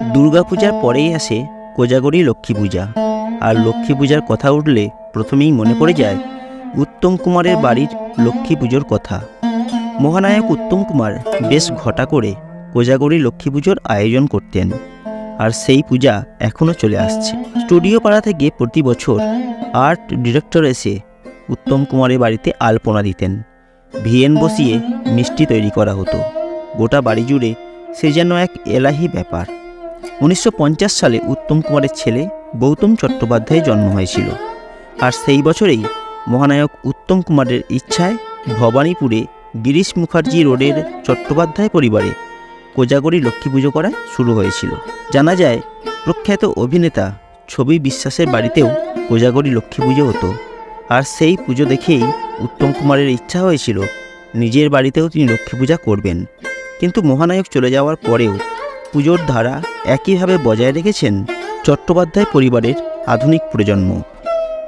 দুর্গাপূজার পরেই আসে কোজাগরী লক্ষ্মী পূজা। আর লক্ষ্মী পূজার কথা উঠলে প্রথমেই মনে পড়ে যায় উত্তম কুমারের বাড়ির লক্ষ্মী পুজোর কথা। মহানায়ক উত্তম কুমার বেশ ঘটা করে কোজাগরী লক্ষ্মী পুজোর আয়োজন করতেন। আর সেই পূজা এখনও চলে আসছে। স্টুডিও পাড়া থেকে প্রতি বছর আর্ট ডিরেক্টর এসে উত্তম কুমারের বাড়িতে আলপনা দিতেন। ভিএন বসিয়ে মিষ্টি তৈরি করা হতো। গোটা বাড়ি জুড়ে সে যেন এক এলাহি ব্যাপার। উনিশশো পঞ্চাশ সালে উত্তম কুমারের ছেলে গৌতম চট্টোপাধ্যায়ের জন্ম হয়েছিল। আর সেই বছরেই মহানায়ক উত্তম কুমারের ইচ্ছায় ভবানীপুরে গিরিশ মুখার্জি রোডের চট্টোপাধ্যায় পরিবারে কোজাগরী লক্ষ্মী পুজো করা শুরু হয়েছিল। জানা যায়, প্রখ্যাত অভিনেতা ছবি বিশ্বাসের বাড়িতেও কোজাগরী লক্ষ্মী পুজো হতো। আর সেই পুজো দেখেই উত্তম কুমারের ইচ্ছা হয়েছিল, নিজের বাড়িতেও তিনি লক্ষ্মী পূজা করবেন। কিন্তু মহানায়ক চলে যাওয়ার পরেও পুজোর ধারা একইভাবে বজায় রেখেছেন চট্টোপাধ্যায় পরিবারের আধুনিক প্রজন্ম।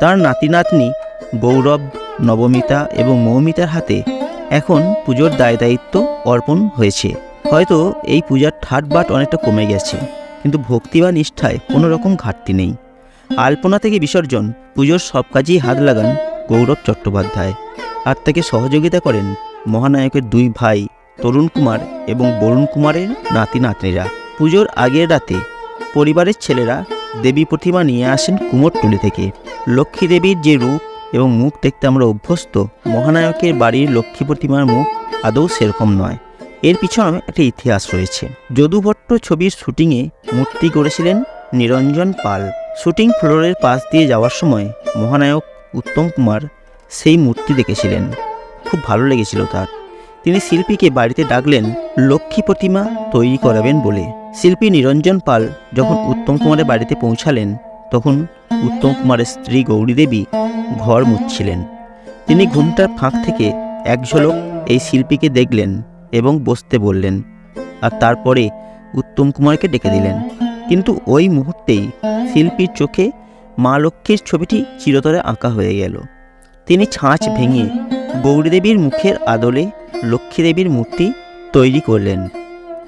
তার নাতি নাতনি গৌরব, নবমিতা এবং মৌমিতার হাতে এখন পুজোর দায় দায়িত্ব অর্পণ হয়েছে। হয়তো এই পূজার ঠাট বাট অনেকটা কমে গেছে, কিন্তু ভক্তি বা নিষ্ঠায় কোনো রকম ঘাটতি নেই। আলপনা থেকে বিসর্জন পুজোর সব কাজেই হাত লাগান গৌরব চট্টোপাধ্যায়। আর তাকে সহযোগিতা করেন মহানায়কের দুই ভাই তরুণ কুমার এবং বরুণ কুমারের নাতি নাতনিরা পুজোর আগের রাতে পরিবারের ছেলেরা দেবী প্রতিমা নিয়ে আসেন কুমোরটুলি থেকে। লক্ষ্মী দেবীর যে রূপ এবং মুখ দেখতে আমরা অভ্যস্ত, মহানায়কের বাড়ির লক্ষ্মী প্রতিমার মুখ আদৌ সেরকম নয়। এর পিছনে একটা ইতিহাস রয়েছে। যদুভট্ট ছবির শুটিংয়ে মূর্তি গড়েছিলেন নিরঞ্জন পাল। শুটিং ফ্লোরের পাশ দিয়ে যাওয়ার সময় মহানায়ক উত্তম কুমার সেই মূর্তি দেখেছিলেন। খুব ভালো লেগেছিল তার। তিনি শিল্পীকে বাড়িতে ডাকলেন, লক্ষ্মী প্রতিমা তৈরি করাবেন বলে। শিল্পী নিরঞ্জন পাল যখন উত্তম কুমারের বাড়িতে পৌঁছালেন, তখন উত্তম কুমারের স্ত্রী গৌরী দেবী ঘর মুছছিলেন। তিনি ঘুমটার ফাঁক থেকে এক ঝলক এই শিল্পীকে দেখলেন এবং বসতে বললেন, আর তারপরে উত্তম কুমারকে ডেকে দিলেন। কিন্তু ওই মুহূর্তেই শিল্পীর চোখে মা লক্ষ্মীর ছবিটি চিরতরে আঁকা হয়ে গেল। তিনি ছাঁচ ভেঙে গৌরীদেবীর মুখের আদলে লক্ষ্মী দেবীর মূর্তি তৈরি করলেন।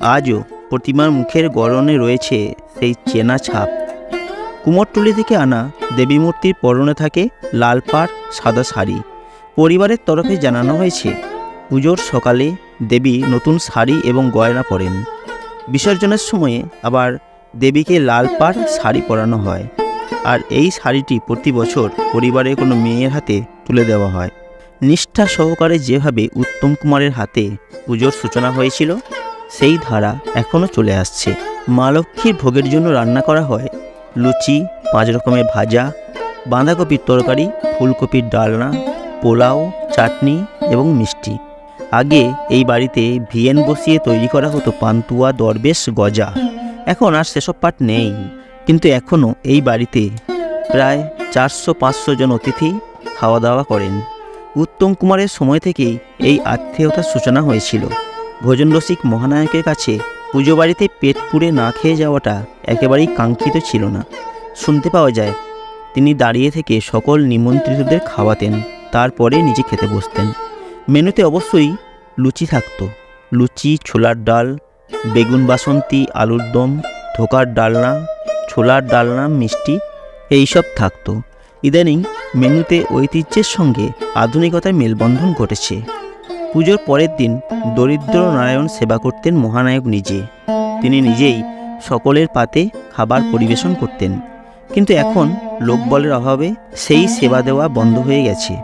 আজও প্রতিমার মুখের গড়নে রয়েছে সেই চেনা ছাপ। কুমোরটুলি থেকে আনা দেবী মূর্তির পরনে থাকে লাল পাড় সাদা শাড়ি। পরিবারের তরফে জানানো হয়েছে, পুজোর সকালে দেবী নতুন শাড়ি এবং গয়না পরেন। বিসর্জনের সময়ে আবার দেবীকে লাল পাড় শাড়ি পরানো হয়। আর এই শাড়িটি প্রতি বছর পরিবারের কোনো মেয়ের হাতে তুলে দেওয়া হয়। নিষ্ঠা সহকারে যেভাবে উত্তম কুমারের হাতে পুজোর সূচনা হয়েছিল, সেই ধারা এখনও চলে আসছে। মা লক্ষ্মীর ভোগের জন্য রান্না করা হয় লুচি, পাঁচ রকমের ভাজা, বাঁধাকপির তরকারি, ফুলকপির ডালনা, পোলাও, চাটনি এবং মিষ্টি। আগে এই বাড়িতে ভিয়েন বসিয়ে তৈরি করা হতো পান্তুয়া, দরবেশ, গজা। এখন আর সেসব পাট নেই। কিন্তু এখনও এই বাড়িতে প্রায় চারশো পাঁচশো জন অতিথি খাওয়া দাওয়া করেন। উত্তম কুমারের সময় থেকেই এই আত্মীয়তার সূচনা হয়েছিল। ভোজন রসিক মহানায়কের কাছে পুজো বাড়িতে পেট পুড়ে না খেয়ে যাওয়াটা একেবারেই কাঙ্ক্ষিত ছিল না। শুনতে পাওয়া যায়, তিনি দাঁড়িয়ে থেকে সকল নিমন্ত্রিতদের খাওয়াতেন, তারপরে নিজে খেতে বসতেন। মেনুতে অবশ্যই লুচি থাকতো। লুচি, ছোলার ডাল, বেগুন বাসন্তী, আলুর দম, ধোকার ডালনা, ছোলার ডালনা, মিষ্টি, এইসব থাকতো। ইদানিং মেনুতে ঐতিহ্যের সঙ্গে আধুনিকতার মেলবন্ধন ঘটেছে। পুজোর পরের দিন দরিদ্র নারায়ণ সেবা করতেন মহানায়ক নিজে। তিনি নিজেই সকলের পাতে খাবার পরিবেশন করতেন। কিন্তু এখন লোকবলের অভাবে সেই সেবা দেওয়া বন্ধ হয়ে গেছে।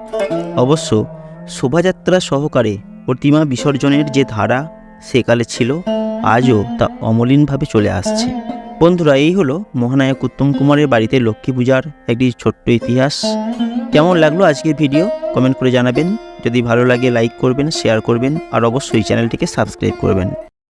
অবশ্য শোভাযাত্রা সহকারে প্রতিমা বিসর্জনের যে ধারা সেকালে ছিল, আজও তা অমলিনভাবে চলে আসছে। বন্ধুরা, এই হলো মহানায়ক উত্তম কুমারের বাড়িতে লক্ষ্মী পূজার একটি ছোট্ট ইতিহাস। কেমন লাগল আজকের ভিডিও? কমেন্ট করে জানাবেন। যদি ভালো লাগে লাইক করবেন শেয়ার করবেন, আর অবশ্যই চ্যানেলটিকে সাবস্ক্রাইব করবেন।